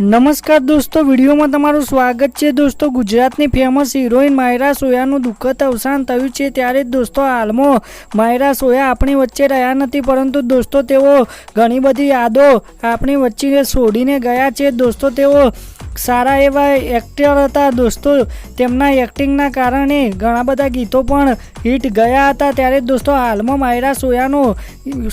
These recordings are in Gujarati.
નમસ્કાર દોસ્તો, વિડીયોમાં તમારું સ્વાગત છે. દોસ્તો, ગુજરાતની ફેમસ હિરોઈન માયરા સોયાનું દુઃખદ અવસાન થયું છે ત્યારે જ દોસ્તો હાલમાં માયરા સોયા આપણી વચ્ચે રહ્યા નથી, પરંતુ દોસ્તો તેઓ ઘણી બધી યાદો આપણી વચ્ચે છોડીને ગયા છે. દોસ્તો, તેઓ સારા એવા એક્ટર હતા, દોસ્તો. તેમના એક્ટિંગના કારણે ઘણા બધા ગીતો પણ હિટ ગયા હતા. ત્યારે દોસ્તો હાલમાં માયરા સોયાનો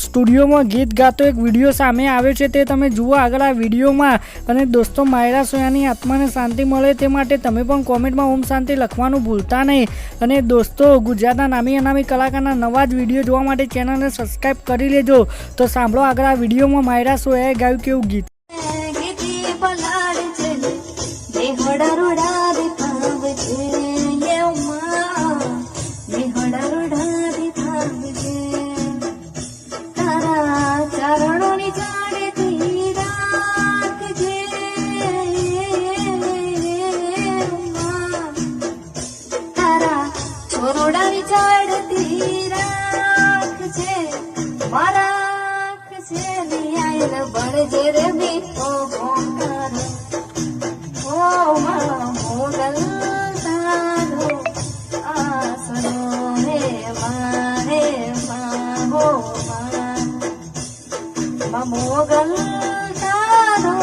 સ્ટુડિયોમાં ગીત ગાતો એક વીડિયો સામે આવ્યો છે. તે તમે જુઓ આગળ આ વિડીયોમાં. અને દોસ્તો, માયરા સોયાની આત્માને શાંતિ મળે તે માટે તમે પણ કોમેન્ટમાં ઓમ શાંતિ લખવાનું ભૂલતા નહીં. અને દોસ્તો, ગુજરાતના નામી અનામી કલાકારના નવા જ વીડિયો જોવા માટે ચેનલને સબસ્ક્રાઈબ કરી લેજો. તો સાંભળો આગળ આ વિડીયોમાં માયરા સોયાએ ગાયું કેવું ગીત. છોરોડાની જાડેથી રાખજે મારા રાખજે નિયાય બળજે રે મીઠો ભોંકાર ઓ માં મોગલ તારો આસરો હે મારે માહો મા. મોગલ તારો